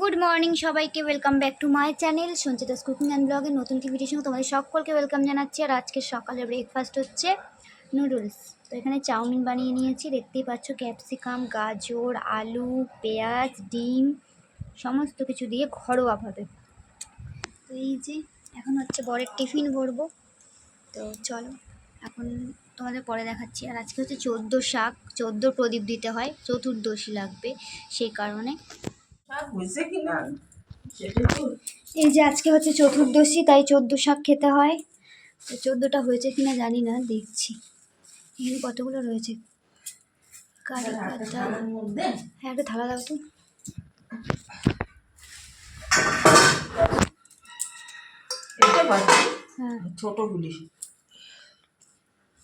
Good morning সবাইকে welcome back to my channel Sanchita's cooking and ব্লগের নতুন একটি সঙ্গে তোমাদের সকলকে ওয়েলকাম জানাচ্ছি। আর আজকে সকালে ব্রেকফাস্ট হচ্ছে নুডলস তো এখানে চাউমিন বানিয়ে নিয়েছি, দেখতেই পাচ্ছ ক্যাপসিকাম গাজর, আলু, পেঁয়াজ, ডিম, সমস্ত কিছু দিয়ে ঘরোয়াভাবে। তো এই যে, এখন হচ্ছে বরের টিফিন ভরবো। তো চলো। এখন তোমাদের পরে দেখাচ্ছি। আর আজকে হচ্ছে চোদ্দ শাক চোদ্দ প্রদীপ দিতে হয় চতুর্দশী লাগবে সেই কারণে। এই যে আজকে হচ্ছে চতুর্দশী তাই চোদ্দ শাক খেতে হয়। তো চোদ্দোটা হয়েছে কিনা জানি না দেখছি। এখানে কতগুলো রয়েছে? কারি পাতা। হ্যাঁ একটা থালা দাও তো। হ্যাঁ। ছোটগুলি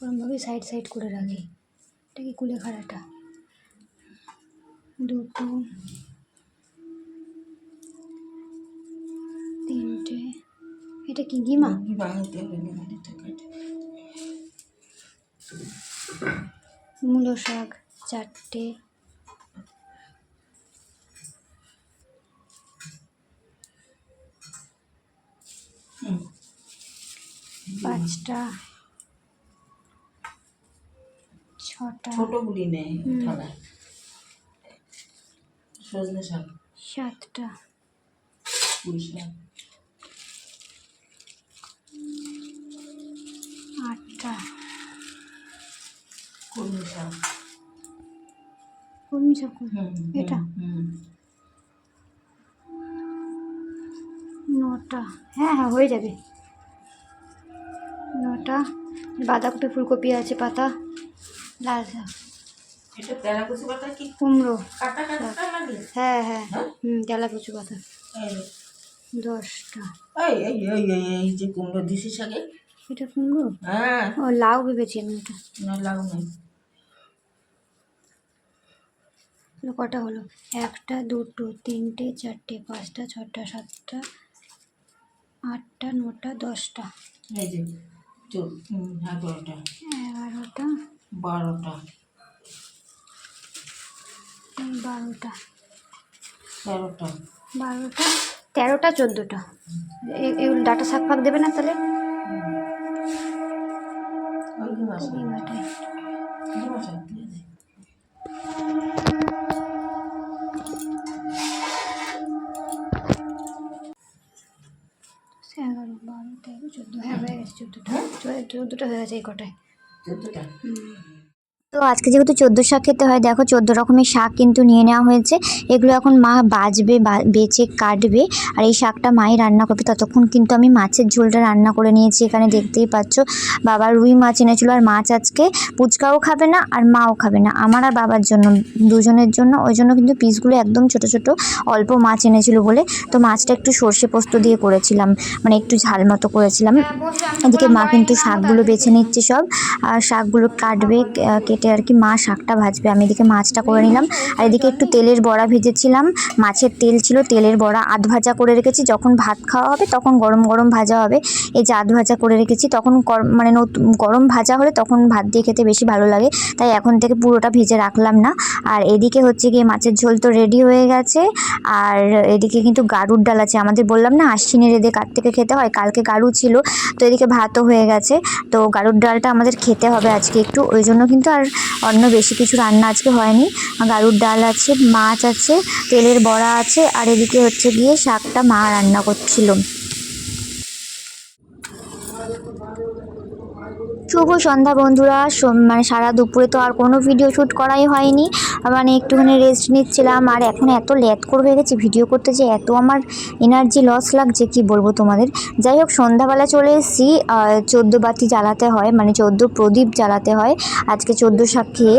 ওরমভাবে সাইড সাইড করে রাখি। এটা কি কুলেখাড়াটা? দুটো তিনটে এটা কি গিমা? মূলো শাক চারটে। পাঁচটা। ছোটগুলি নেই। থালায় সজনে শাক। সাতটা। পুঁই শাক। আটটা। কলমি শাক। কলমি শাক এটা? নটা। হ্যাঁ হ্যাঁ হয়ে যাবে। নটা। বাঁধাকপি ফুলকপি আছে পাতা। লাল শাক এটা কুচি পাতা কি? কুমড়ো। কাটা কাটা লাগে হ্যাঁ হ্যাঁ। হ্যাঁ? হুম তেলা কচু পাতা। দশটা। এই এই এই এই এই যে কুমড়ো দিছি শাকে এটা কুমড়ো? হ্যাঁ। ও লাউ ভেবেছি আমি এটা। না লাগু নাই। কটা হলো? একটা দুটো তিনটে চারটে পাঁচটা ছটা সাতটা আটটা নটা দশটা। এই যে এগারোটা। এগারোটা। বারোটা। বারোটা। তেরোটা বারোটা তেরোটা চোদ্দোটা। এগুলো ডাটা শাক ফাক দেবে না তাহলে? এগারো বারো তেরো চোদ্দ হ্যাঁ হয়ে গেছে চোদ্দোটা। চোদ্দোটা হয়ে গেছে এই কটায়। চোদ্দটা তো আজকে যেহেতু চোদ্দ শাক খেতে হয় দেখো চোদ্দ রকমের শাক কিন্তু নিয়ে নেওয়া হয়েছে। এগুলো এখন মা বাজবে বা- বেচে কাটবে। আর এই শাকটা মাই রান্না করবে। ততক্ষণ কিন্তু আমি মাছের ঝোলটা রান্না করে নিয়েছি এখানে দেখতেই পাচ্ছ। বাবা রুই মাছ এনেছিল আর মাছ আজকে পুচকাও খাবে না আর মাও খাবে না। আমার আর বাবার জন্য দুজনের জন্য। ওই জন্য কিন্তু পিসগুলো একদম ছোট ছোট অল্প মাছ এনেছিল বলে। তো মাছটা একটু সর্ষে পোস্ত দিয়ে করেছিলাম। মানে একটু ঝাল মতো করেছিলাম। এদিকে মা কিন্তু শাকগুলো বেছে নিচ্ছে সব। আর শাকগুলো কাটবে আহ, কেটে আর কি মা শাকটা ভাজবে। আমি এদিকে মাছটা করে নিলাম। আর এদিকে একটু তেলের বড়া ভেজেছিলাম। মাছের তেল ছিল, তেলের বড়া আধ ভাজা করে রেখেছি। যখন ভাত খাওয়া হবে তখন গরম গরম ভাজা হবে। এই যে আধ ভাজা করে রেখেছি, তখন মানে গরম ভাজা হলে তখন ভাত দিয়ে খেতে বেশি ভালো লাগে। তাই এখন থেকে পুরোটা ভেজে রাখলাম না। আর এদিকে হচ্ছে গিয়ে মাছের ঝোল তো রেডি হয়ে গেছে। আর এদিকে কিন্তু গাড়ুর ডাল আছে। আমাদের বললাম না আশ্বিনের এদের কার থেকে খেতে হয়? কালকে গাড়ু ছিল, তো এদিকে ভাতও হয়ে গেছে। তো গাড়ুর ডালটা আমাদের খেতে হবে আজকে একটু। ওই জন্য কিন্তু আর অন্য বেশি কিছু রান্না আজকে হয়নি। গাড়ুর ডাল আছে, মাছ আছে, তেলের বড়া আছে, আর এদিকে হচ্ছে গিয়ে শাকটা মা রান্না করছিল। শুভ সন্ধ্যা বন্ধুরা। মানে সারা দুপুরে তো আর কোনো ভিডিও শ্যুট করাই হয়নি। মানে একটুখানি রেস্ট নিচ্ছিলাম আর এখন এত লেট করে হয়ে গেছে ভিডিও করতে যে এত আমার এনার্জি লস লাগছে, কি বলব তোমাদের? যাই হোক, সন্ধ্যাবেলা চলে এসেছি। চোদ্দ বাতি জ্বালাতে হয় মানে চোদ্দ প্রদীপ জ্বালাতে হয় আজকে চোদ্দ শাক খেয়ে।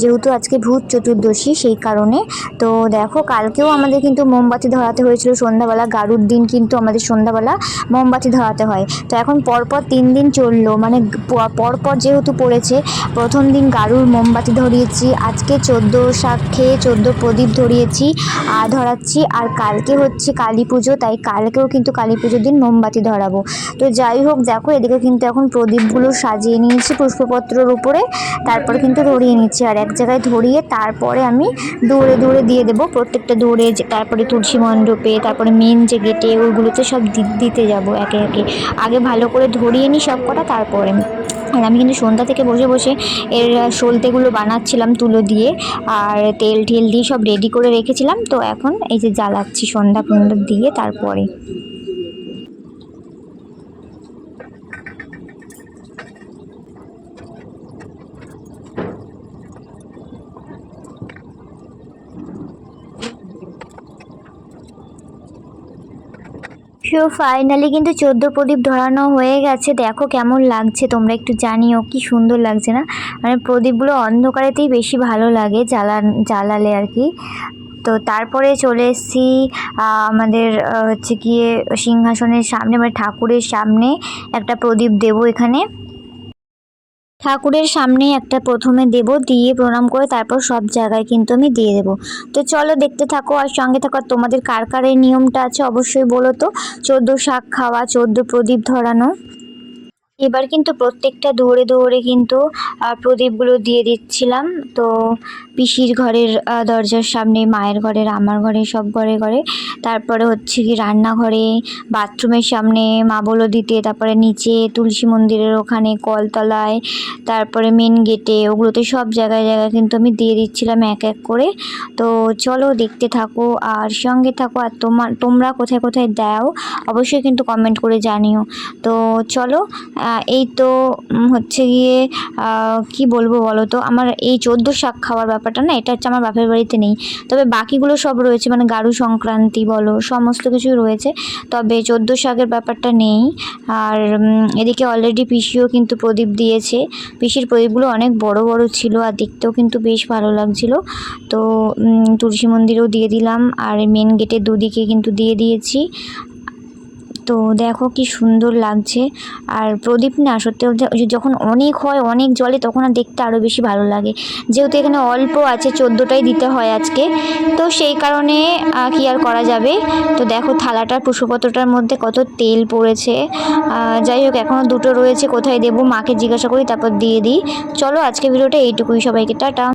যেহেতু আজকে ভূত চতুর্দশী সেই কারণে। তো দেখো, কালকেও আমাদের কিন্তু মোমবাতি ধরাতে হয়েছিল সন্ধ্যাবেলা। গারুর দিন কিন্তু আমাদের সন্ধ্যাবেলা মোমবাতি ধরাতে হয়। তো এখন পরপর তিন দিন চলল মানে পরপর যেহেতু পড়েছে, প্রথম দিন গারুর মোমবাতি ধরিয়েছি, আজকে চোদ্দ শাক খেয়ে চোদ্দ প্রদীপ ধরিয়েছি আর ধরাচ্ছি, আর কালকে হচ্ছে কালী পুজো, তাই কালকেও কিন্তু কালী পুজোর দিন মোমবাতি ধরাবো। তো যাই হোক, দেখো, এদিকে কিন্তু এখন প্রদীপগুলো সাজিয়ে নিয়েছি পুষ্পপত্রর উপরে, তারপরে কিন্তু ধরিয়ে নিচ্ছি, আর এক জায়গায় ধরিয়ে তারপরে আমি দৌড়ে দৌড়ে দিয়ে দেবো, প্রত্যেকটা দৌড়ে তারপরে তুলসী মণ্ডপে, তারপরে মেন যে গেটে, ওইগুলোতে সব দিতে যাব একে একে। আগে ভালো করে ধরিয়ে নিই সব কটা তারপরে আর আমি কিন্তু সন্ধ্যা থেকে বসে বসে এর সলতেগুলো বানাচ্ছিলাম তুলো দিয়ে আর তেল ঠেল দিয়ে সব রেডি করে রেখেছিলাম। তো এখন এই যে জ্বালাচ্ছি সন্ধ্যা পর্যন্ত দিয়ে তারপরে। সো ফাইনালি কিন্তু চোদ্দ প্রদীপ ধরানো হয়ে গেছে। দেখো কেমন লাগছে, তোমরা একটু জানিও কি সুন্দর লাগছে না? মানে প্রদীপগুলো অন্ধকারেতেই বেশি ভালো লাগে জ্বালান, জ্বালালে আর কি। তো তারপরে চলে এসেছি আমাদের হচ্ছে গিয়ে সিংহাসনের সামনে মানে ঠাকুরের সামনে একটা প্রদীপ দেব এখানে। ঠাকুরের সামনে একটা প্রথমে দেব, দিয়ে প্রণাম করে তারপর সব জায়গায় কিন্তু আমি দিয়ে দেব। তো চলো দেখতে থাকো আর সঙ্গে থাকো তোমাদের কার কার এই নিয়মটা আছে অবশ্যই বলো তো। চোদ্দ শাক খাওয়া, চোদ্দ প্রদীপ ধরানো। এবার কিন্তু প্রত্যেকটা দৌড়ে দৌড়ে কিন্তু প্রদীপগুলো দিয়ে দিচ্ছিলাম। তো পিসির ঘরের দরজার সামনে, মায়ের ঘরের আমার ঘরে, সব ঘরে ঘরে। তারপরে হচ্ছে কি রান্নাঘরে, বাথরুমের সামনে মা বলো দিতে, তারপরে নিচে তুলসী মন্দিরের ওখানে কলতলায়, তারপরে মেন গেটে ওগুলোতে সব জায়গায় জায়গায় কিন্তু আমি দিয়ে দিচ্ছিলাম এক এক করে। তো চলো দেখতে থাকো আর সঙ্গে থাকো। আর তোমার তোমরা কোথায় কোথায় দাও, অবশ্যই কিন্তু কমেন্ট করে জানিও। তো চলো এই তো হচ্ছে গিয়ে কি বলব বলো তো? আমার এই চোদ্দ শাক খাওয়ার ব্যাপারটা না, এটা হচ্ছে আমার বাপের বাড়িতে নেই। তবে বাকিগুলো সব রয়েছে মানে গারু সংক্রান্তি বলো, সমস্ত কিছুই রয়েছে। তবে চোদ্দ শাকের ব্যাপারটা নেই। আর এদিকে অলরেডি পিসিও কিন্তু প্রদীপ দিয়েছে। পিসির প্রদীপগুলো অনেক বড় বড় ছিল আর দেখতেও কিন্তু বেশ ভালো লাগছিল। তো তুলসী মন্দিরেও দিয়ে দিলাম। আর মেন গেটের দুদিকে কিন্তু দিয়ে দিয়েছি। তো দেখো কি সুন্দর লাগছে। আর প্রদীপ না, সত্যি বলতে যখন অনেক হয়, অনেক জলে, তখন আর দেখতে আরও বেশি ভালো লাগে। যেহেতু এখানে অল্প আছে, চোদ্দোটাই দিতে হয় আজকে। তো সেই কারণে কি আর করা যাবে? তো দেখো থালাটার, পুষ্পপত্রটার মধ্যে কত তেল পড়েছে। যাই হোক এখনও দুটো রয়েছে, কোথায় দেবো মাকে জিজ্ঞাসা করি, তারপর দিয়ে দিই। চলো আজকে ভিডিওটা এইটুকুই, সবাইকে টাটা।